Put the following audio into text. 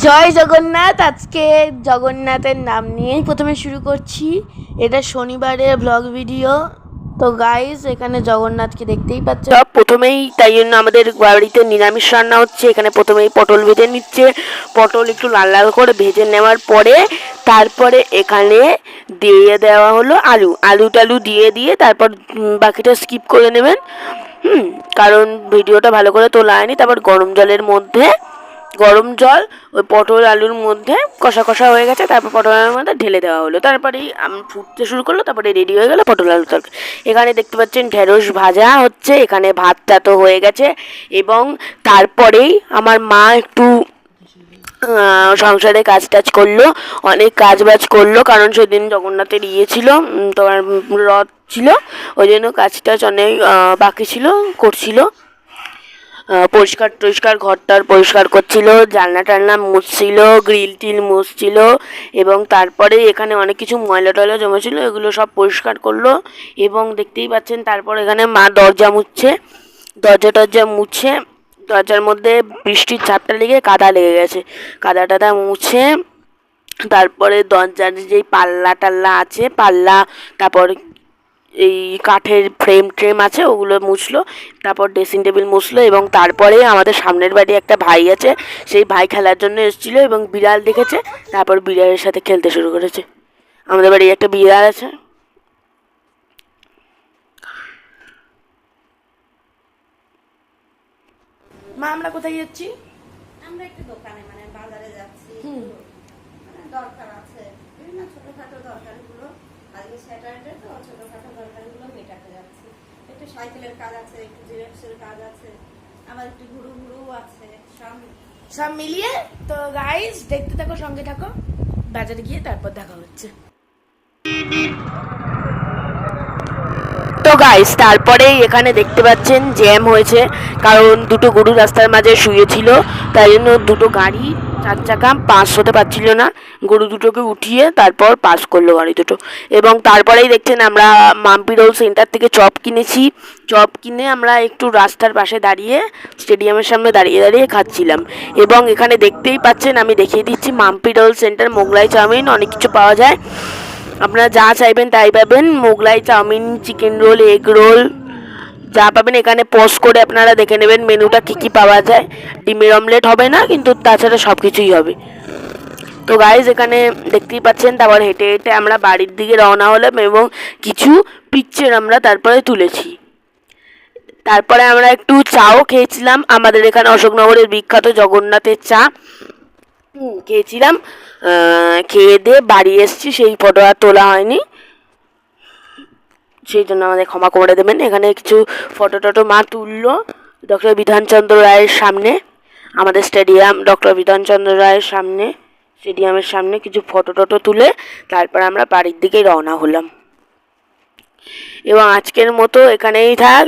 জয় জগন্নাথ, আজকে জগন্নাথের নাম নিয়েই প্রথমে শুরু করছি। এটা শনিবারের ব্লগ ভিডিও তো গাইস এখানে জগন্নাথকে দেখতেই পাচ্ছ। সব প্রথমেই তাই জন্য আমাদের বাড়িতে নিরামিষ রান্না হচ্ছে। এখানে প্রথমেই পটল ভেজে নিচ্ছে। পটল একটু লাল লাল করে ভেজে নেওয়ার পরে তারপরে এখানে দিয়ে দেওয়া হলো আলু। আলু টালু দিয়ে দিয়ে তারপর বাকিটা স্কিপ করে নেবেন। হুম, কারণ ভিডিওটা ভালো করে তোলা হয়নি। তারপর গরম জলের মধ্যে গরম জল, ওই পটল আলুর মধ্যে কষা কষা হয়ে গেছে, তারপর পটল আলুর মধ্যে ঢেলে দেওয়া হলো। তারপরেই আম ফুটতে শুরু করল, তারপরে রেডি হয়ে গেল পটল আলু তরকারি। এখানে দেখতে পাচ্ছেন ঢেঁড়স ভাজা হচ্ছে, এখানে ভাতটা তো হয়ে গেছে। এবং তারপরেই আমার মা একটু সংসারে কাজ টাজ করল, অনেক কাজ বাজ করল, কারণ সেদিন জগন্নাথের ইয়ে ছিল তোমার রথ ছিল, ওই জন্য কাজ টাজ অনেক বাকি ছিল, করছিল। পরিষ্কার টরিষ্কার ঘরটার পরিষ্কার করছিল, জানলা টালনা মুছছিল, গ্রিল টিল মুছছিল এবং তারপরে এখানে অনেক কিছু ময়লা টয়লা জমেছিল, এগুলো সব পরিষ্কার করল এবং দেখতেই পাচ্ছেন তারপর এখানে মা দরজা মুছছে। দরজা টরজা মুছে দরজার মধ্যে বৃষ্টির ছাপটা লেগে কাদা লেগে গেছে। কাদা টাদা মুছে তারপরে দরজার যেই পাল্লা টাল্লা আছে, পাল্লা, তারপর এই কাঠের ফ্রেম ট্রেম আছে ওগুলো মুছলো তারপর ড্রেসিং টেবিল মুছলো এবং তারপরে আমাদের সামনের বাড়ি একটা ভাই আছে সেই ভাই খেলার জন্য এসেছিল এবং বিড়াল দেখেছে তারপর বিড়ালের সাথে খেলতে শুরু করেছে। আমাদের বাড়ি একটা বিড়াল আছে। মা আমরা কোথায় যাচ্ছি? আমরা একটু দোকানে মানে বাজারে যাচ্ছি। মানে দরকার আছে। বিভিন্ন ছোটখাটো দরকারগুলো আজকে স্যাটারডে তো ছোটখাটো দরকারগুলো মেটাতে যাচ্ছি একটু সাইকেলের কাজ আছে একটু জেরক্সের কাজ আছে আবার একটু ঘুরু ঘুরু আছে সব সব মিলিয়ে তো গাইস দেখতে থাকো সঙ্গে থাকো। বাজারে গিয়ে তারপর দেখা হচ্ছে। তো গাইস তারপরেই এখানে দেখতে পাচ্ছেন জ্যাম হয়েছে কারণ দুটো গরু রাস্তার মাঝে শুয়েছিল তাই জন্য দুটো গাড়ি চার চাকা পাস হতে পারছিল না। গরু দুটোকে উঠিয়ে তারপর পাস করল গাড়ি দুটো। এবং তারপরেই দেখছেন আমরা মাম্পি রোল সেন্টার থেকে চপ কিনেছি। চপ কিনে আমরা একটু রাস্তার পাশে দাঁড়িয়ে স্টেডিয়ামের সামনে দাঁড়িয়ে দাঁড়িয়ে খাচ্ছিলাম। এবং এখানে দেখতেই পাচ্ছেন, আমি দেখিয়ে দিচ্ছি, Mampi roll centre, Mughlai chowmein, অনেক কিছু পাওয়া যায়। আপনারা যা চাইবেন তাই পাবেন। Mughlai chowmein, chicken roll, egg roll যা পাবেন এখানে পোস্ট করে আপনারা দেখে নেবেন মেনুটা কী কী পাওয়া যায়। ডিমের অমলেট হবে না, কিন্তু তাছাড়া সব কিছুই হবে। তো গাইজ এখানে দেখতেই পাচ্ছেন, তারপর হেঁটে হেঁটে আমরা বাড়ির দিকে রওনা হলাম এবং কিছু পিকচার আমরা তারপরে তুলেছি। তারপরে আমরা একটু চাও খেয়েছিলাম, আমাদের এখানে অশোকনগরের বিখ্যাত জগন্নাথের চা। খেয়েছিলাম খেয়ে দিয়ে বাড়ি এসেছি, সেই ফটো আর তোলা হয়নি। সেই জন্য আমাদের ক্ষমা করে দেবেন। এখানে কিছু ফটো টটো মা তুললো ডক্টর বিধানচন্দ্র রায়ের সামনে, আমাদের স্টেডিয়াম ডক্টর বিধানচন্দ্র রায়ের সামনে স্টেডিয়ামের সামনে কিছু ফটো টটো তুলে তারপর আমরা বাড়ির দিকে রওনা হলাম। এবং আজকের মতো এখানেই থাক।